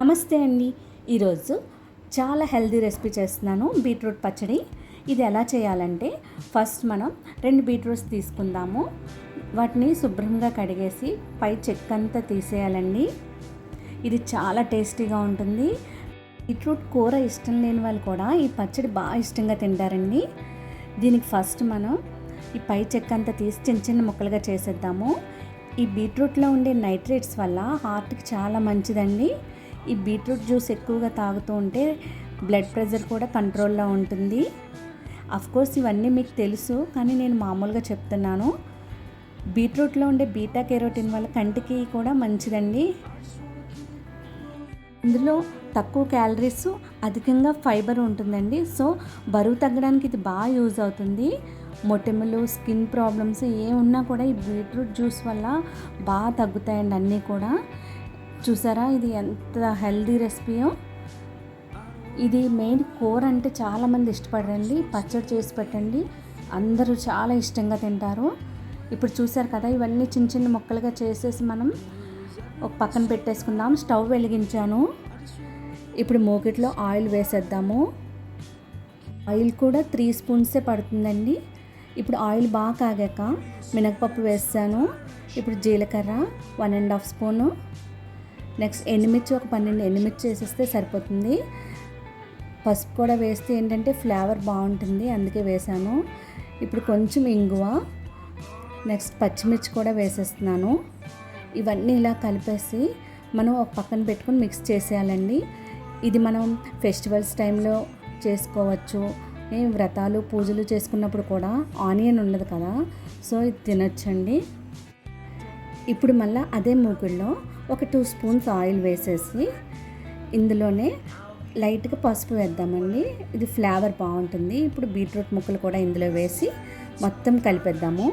నమస్తే అండి. ఈరోజు చాలా హెల్దీ రెసిపీ చేస్తున్నాను బీట్రూట్ పచ్చడి. ఇది ఎలా చేయాలంటే ఫస్ట్ మనం రెండు బీట్రూట్స్ తీసుకుందాము. వాటిని శుభ్రంగా కడిగేసి పై చెక్క అంతా తీసేయాలండి. ఇది చాలా టేస్టీగా ఉంటుంది. బీట్రూట్ కూర ఇష్టం లేని వాళ్ళు కూడా ఈ పచ్చడి బాగా ఇష్టంగా తింటారండి. దీనికి ఫస్ట్ మనం ఈ పై చెక్క అంతా తీసి చిన్న చిన్న ముక్కలుగా చేసేద్దాము. ఈ బీట్రూట్లో ఉండే నైట్రేట్స్ వల్ల హార్ట్కి చాలా మంచిదండి. ఈ బీట్రూట్ జ్యూస్ ఎక్కువగా తాగుతూ ఉంటే బ్లడ్ ప్రెషర్ కూడా కంట్రోల్లో ఉంటుంది. కోర్స్ ఇవన్నీ మీకు తెలుసు కానీ నేను మామూలుగా చెప్తున్నాను. బీట్రూట్లో ఉండే బీటా కెరోటిన్ వల్ల కంటికి కూడా మంచిదండి. ఇందులో తక్కువ క్యాలరీస్ అధికంగా ఫైబర్ ఉంటుందండి. సో బరువు తగ్గడానికి ఇది బాగా యూజ్ అవుతుంది. మొటిమలు స్కిన్ ప్రాబ్లమ్స్ ఏ ఉన్నా కూడా ఈ బీట్రూట్ జ్యూస్ వల్ల బాగా తగ్గుతాయండి అన్నీ కూడా. చూసారా? ఇది ఎంత హెల్దీ రెసిపీయో. ఇది మెయిన్ కూర అంటే చాలామంది ఇష్టపడరండి. పచ్చడి చేసి పెట్టండి. అందరూ చాలా ఇష్టంగా తింటారు. ఇప్పుడు చూసారు కదా ఇవన్నీ చిన్న చిన్న ముక్కలుగా చేసేసి మనం ఒక పక్కన పెట్టేసుకుందాం. స్టవ్ వెలిగించాను. ఇప్పుడు మూకిట్లో ఆయిల్ వేసేద్దాము. ఆయిల్ కూడా త్రీ స్పూన్సే పడుతుందండి. ఇప్పుడు ఆయిల్ బాగా కాగాక మినపప్పు వేస్తాను ఇప్పుడు జీలకర్ర one and half spoon. Next ఎండుమిర్చి ఒక పన్నెండు ఎండుమిర్చి వేసేస్తే సరిపోతుంది. పసుపు కూడా వేస్తే ఏంటంటే ఫ్లేవర్ బాగుంటుంది అందుకే వేసాను. ఇప్పుడు కొంచెం ఇంగువ నెక్స్ట్ పచ్చిమిర్చి కూడా వేసేస్తున్నాను. ఇవన్నీ ఇలా కలిపేసి మనం ఒక పక్కన పెట్టుకుని మిక్స్ చేసేయాలండి. ఇది మనం ఫెస్టివల్స్ టైంలో చేసుకోవచ్చు. వ్రతాలు పూజలు చేసుకున్నప్పుడు కూడా ఆనియన్ ఉండదు కదా సో ఇది తినొచ్చండి. ఇప్పుడు మళ్ళీ అదే మూకుల్లో ఒక టూ స్పూన్స్ ఆయిల్ వేసేసి ఇందులోనే లైట్గా పసుపు వేద్దామండి. ఇది ఫ్లేవర్ బాగుంటుంది. ఇప్పుడు బీట్రూట్ ముక్కలు కూడా ఇందులో వేసి మొత్తం కలిపేద్దాము.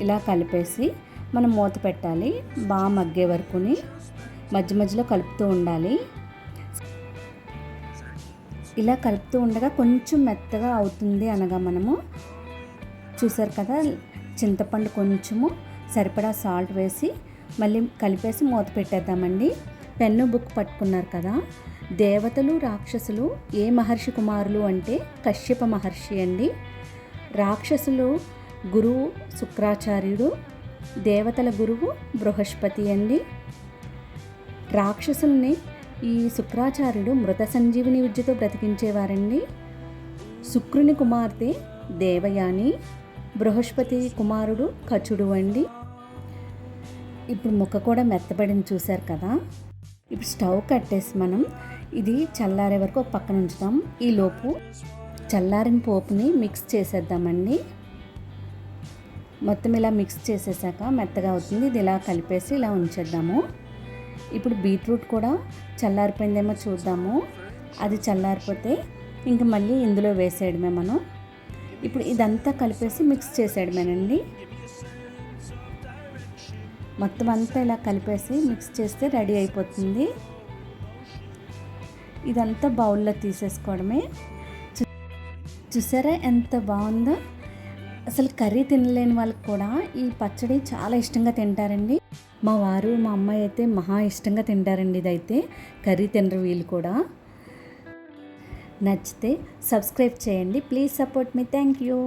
ఇలా కలిపేసి మనం మూత పెట్టాలి. బాగా మగ్గే వరకుని మధ్య మధ్యలో కలుపుతూ ఉండాలి. ఇలా కలుపుతూ ఉండగా కొంచెం మెత్తగా అవుతుంది అనగా మనము చూసారు కదా చింతపండు కొంచెము సరిపడా సాల్ట్ వేసి మళ్ళీ కలిపేసి మూత పెట్టేద్దామండి. పెన్ను బుక్ పట్టుకున్నారు కదా. దేవతలు రాక్షసులు ఏ మహర్షి కుమారులు అంటే కశ్యప మహర్షి అండి. రాక్షసులు గురువు శుక్రాచార్యుడు దేవతల గురువు బృహస్పతి అండి. రాక్షసుల్ని ఈ శుక్రాచార్యుడు మృత సంజీవిని విద్యతో బ్రతికించేవారండి. శుక్రుని కుమార్తె దేవయాని బృహస్పతి కుమారుడు కచుడు అండి. ఇప్పుడు ముక్క కూడా మెత్తబడింది చూశారు కదా? ఇప్పుడు స్టవ్ కట్టేసి మనం ఇది చల్లారే వరకు ఒక పక్కన ఉంచుతాం. ఈలోపు చల్లారిన పోపుని మిక్స్ చేసేద్దామండి. మొత్తం ఇలా మిక్స్ చేసేసాక మెత్తగా అవుతుంది. ఇది ఇలా కలిపేసి ఇలా ఉంచేద్దాము. ఇప్పుడు బీట్రూట్ కూడా చల్లారిపోయిందేమో చూద్దాము. అది చల్లారిపోతే ఇంక మళ్ళీ ఇందులో వేసేయడమే మనం. ఇప్పుడు ఇదంతా కలిపేసి మిక్స్ చేసేయడమేనండి. మొత్తం అంతా ఇలా కలిపేసి మిక్స్ చేస్తే రెడీ అయిపోతుంది. ఇదంతా బౌల్లో తీసేసుకోవడమే. చూసారా ఎంత బాగుందో? అసలు కర్రీ తినలేని వాళ్ళకి కూడా ఈ పచ్చడి చాలా ఇష్టంగా తింటారండి. మా వారు మా అమ్మాయి అయితే మహా ఇష్టంగా తింటారండి ఇదైతే కర్రీ తినరు వీళ్ళు కూడా. నచ్చితే సబ్స్క్రైబ్ చేయండి. Please support me. Thank you.